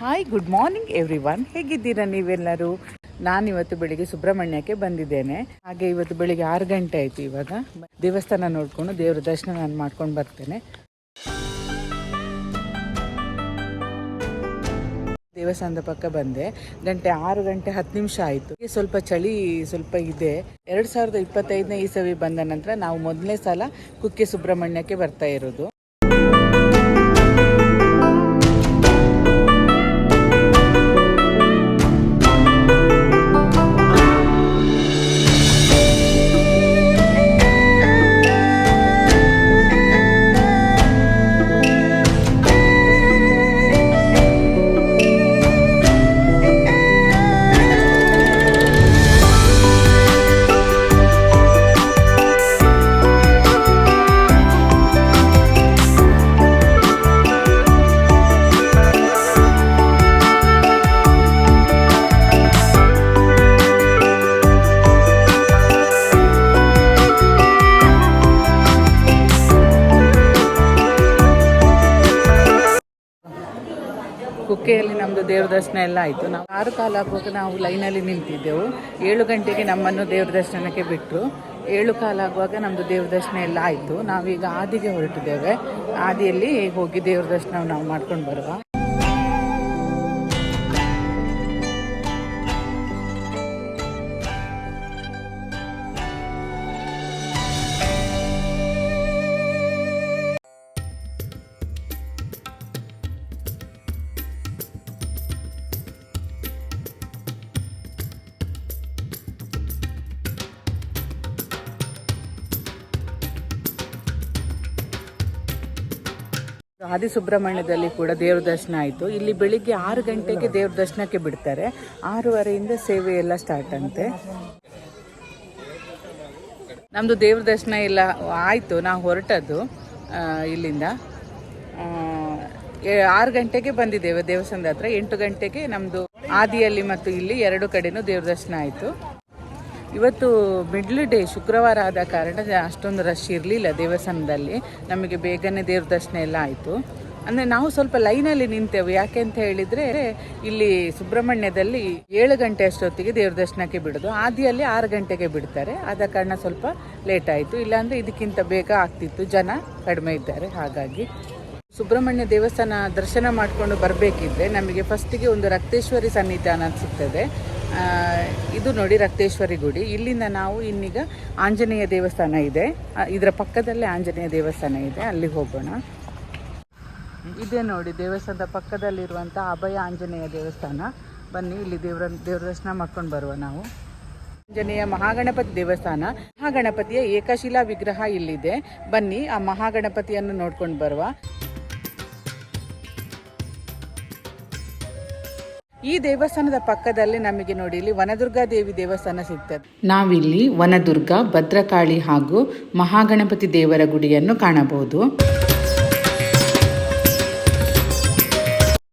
Hi good morning everyone ಹೇಗಿದ್ದೀರಾ ನೀವೆಲ್ಲರೂ? ನಾನಿವತ್ತು ಬೆಳಿಗ್ಗೆ ಸುಬ್ರಹ್ಮಣ್ಯಕ್ಕೆ ಬಂದಿದ್ದೇನೆ. ಹಾಗೆ ಇವತ್ತು ಬೆಳಿಗ್ಗೆ ಆರು ಗಂಟೆ ಆಯಿತು ಇವಾಗ. ದೇವಸ್ಥಾನ ನೋಡಿಕೊಂಡು ದೇವರ ದರ್ಶನ ನಾನು ಮಾಡ್ಕೊಂಡು ಬರ್ತೇನೆ. ದೇವಸ್ಥಾನದ ಪಕ್ಕ ಬಂದೆ. ಗಂಟೆ ಆರು, ಗಂಟೆ ಹತ್ತು ನಿಮಿಷ ಆಯಿತು. ಸ್ವಲ್ಪ ಚಳಿ ಸ್ವಲ್ಪ ಇದೆ. ಎರಡು ಸಾವಿರದ ಇಪ್ಪತ್ತೈದನೇ ಇಸವಿ ಬಂದ ನಂತರ ನಾವು ಮೊದಲನೇ ಸಲ ಕುಕ್ಕೆ ಸುಬ್ರಹ್ಮಣ್ಯಕ್ಕೆ ಬರ್ತಾ ಇರೋದು. ಕುಕ್ಕೆಯಲ್ಲಿ ನಮ್ಮದು ದೇವ್ರ ದರ್ಶನ ಎಲ್ಲ ಆಯಿತು. ನಾವು ಆರು ಕಾಲ ಆಗುವಾಗ ನಾವು ಲೈನಲ್ಲಿ ನಿಂತಿದ್ದೆವು. ಏಳು ಗಂಟೆಗೆ ನಮ್ಮನ್ನು ದೇವ್ರ ದರ್ಶನಕ್ಕೆ ಬಿಟ್ಟರು ಏಳು ಕಾಲ ಆಗುವಾಗ ನಮ್ಮದು ದೇವ್ರ ದರ್ಶನ ಎಲ್ಲ ಆಯಿತು. ನಾವೀಗ ಆದಿಗೆ ಹೊರಟಿದ್ದೇವೆ. ಆದಿಯಲ್ಲಿ ಹೋಗಿ ದೇವ್ರ ದರ್ಶನ ನಾವು ಮಾಡ್ಕೊಂಡು ಬರುವ. ಆದಿ ಸುಬ್ರಹ್ಮಣ್ಯದಲ್ಲಿ ಕೂಡ ದೇವ್ರ ದರ್ಶನ ಆಯಿತು. ಇಲ್ಲಿ ಬೆಳಿಗ್ಗೆ ಆರು ಗಂಟೆಗೆ ದೇವ್ರ ದರ್ಶನಕ್ಕೆ ಬಿಡ್ತಾರೆ. ಆರೂವರೆಯಿಂದ ಸೇವೆ ಎಲ್ಲ ಸ್ಟಾರ್ಟ್ ಅಂತೆ. ನಮ್ಮದು ದೇವ್ರ ದರ್ಶನ ಎಲ್ಲ ಆಯಿತು. ನಾವು ಹೊರಟದ್ದು ಇಲ್ಲಿಂದ. ಆರು ಗಂಟೆಗೆ ಬಂದಿದ್ದೇವೆ ದೇವಸ್ಥಾನದ ಹತ್ರ. ಎಂಟು ಗಂಟೆಗೆ ನಮ್ಮದು ಆದಿಯಲ್ಲಿ ಮತ್ತು ಇಲ್ಲಿ ಎರಡು ಕಡೆನೂ ದೇವ್ರ ದರ್ಶನ ಆಯಿತು. ಇವತ್ತು ಮಿಡ್ಲ್ ಡೇ ಶುಕ್ರವಾರ ಆದ ಕಾರಣ ಅಷ್ಟೊಂದು ರಶ್ ಇರಲಿಲ್ಲ ದೇವಸ್ಥಾನದಲ್ಲಿ. ನಮಗೆ ಬೇಗನೆ ದೇವ್ರ ದರ್ಶನ ಎಲ್ಲ ಆಯಿತು. ಅಂದರೆ ನಾವು ಸ್ವಲ್ಪ ಲೈನಲ್ಲಿ ನಿಂತೆವು. ಯಾಕೆ ಅಂತ ಹೇಳಿದರೆ, ಇಲ್ಲಿ ಸುಬ್ರಹ್ಮಣ್ಯದಲ್ಲಿ ಏಳು ಗಂಟೆ ಅಷ್ಟೊತ್ತಿಗೆ ದೇವ್ರ ದರ್ಶನಕ್ಕೆ ಬಿಡೋದು. ಆದಿಯಲ್ಲಿ ಆರು ಗಂಟೆಗೆ ಬಿಡ್ತಾರೆ. ಆದ ಕಾರಣ ಸ್ವಲ್ಪ ಲೇಟ್ ಆಯಿತು. ಇಲ್ಲಾಂದರೆ ಇದಕ್ಕಿಂತ ಬೇಗ ಆಗ್ತಿತ್ತು. ಜನ ಕಡಿಮೆ ಇದ್ದಾರೆ. ಹಾಗಾಗಿ ಸುಬ್ರಹ್ಮಣ್ಯ ದೇವಸ್ಥಾನ ದರ್ಶನ ಮಾಡಿಕೊಂಡು ಬರಬೇಕಿದ್ರೆ ನಮಗೆ ಫಸ್ಟಿಗೆ ಒಂದು ರಕ್ತೇಶ್ವರಿ ಸನ್ನಿಧಾನ ಸಿಗ್ತದೆ. ಇದು ನೋಡಿ ರಕ್ತೇಶ್ವರಿ ಗುಡಿ. ಇಲ್ಲಿಂದ ನಾವು ಇನ್ನೀಗ ಆಂಜನೇಯ ದೇವಸ್ಥಾನ ಇದೆ. ಇದರ ಪಕ್ಕದಲ್ಲೇ ಆಂಜನೇಯ ದೇವಸ್ಥಾನ ಇದೆ. ಅಲ್ಲಿ ಹೋಗೋಣ. ಇದೇ ನೋಡಿ ದೇವಸ್ಥಾನದ ಪಕ್ಕದಲ್ಲಿರುವಂಥ ಅಭಯ ಆಂಜನೇಯ ದೇವಸ್ಥಾನ. ಬನ್ನಿ, ಇಲ್ಲಿ ದೇವರ, ದೇವ್ರ ದರ್ಶನ ಮಾಡ್ಕೊಂಡು ಬರುವ ನಾವು. ಆಂಜನೇಯ ಮಹಾಗಣಪತಿ ದೇವಸ್ಥಾನ. ಮಹಾಗಣಪತಿಯ ಏಕಶಿಲಾ ವಿಗ್ರಹ ಇಲ್ಲಿದೆ. ಬನ್ನಿ, ಆ ಮಹಾಗಣಪತಿಯನ್ನು ನೋಡ್ಕೊಂಡು ಬರುವ. ಈ ದೇವಸ್ಥಾನದ ಪಕ್ಕದಲ್ಲಿ ನಮಗೆ ನೋಡಿ ಇಲ್ಲಿ ವನದುರ್ಗಾ ದೇವಿ ದೇವಸ್ಥಾನ ಸಿಗ್ತದೆ. ನಾವಿಲ್ಲಿ ವನದುರ್ಗ, ಭದ್ರಕಾಳಿ ಹಾಗೂ ಮಹಾಗಣಪತಿ ದೇವರ ಗುಡಿಯನ್ನು ಕಾಣಬಹುದು.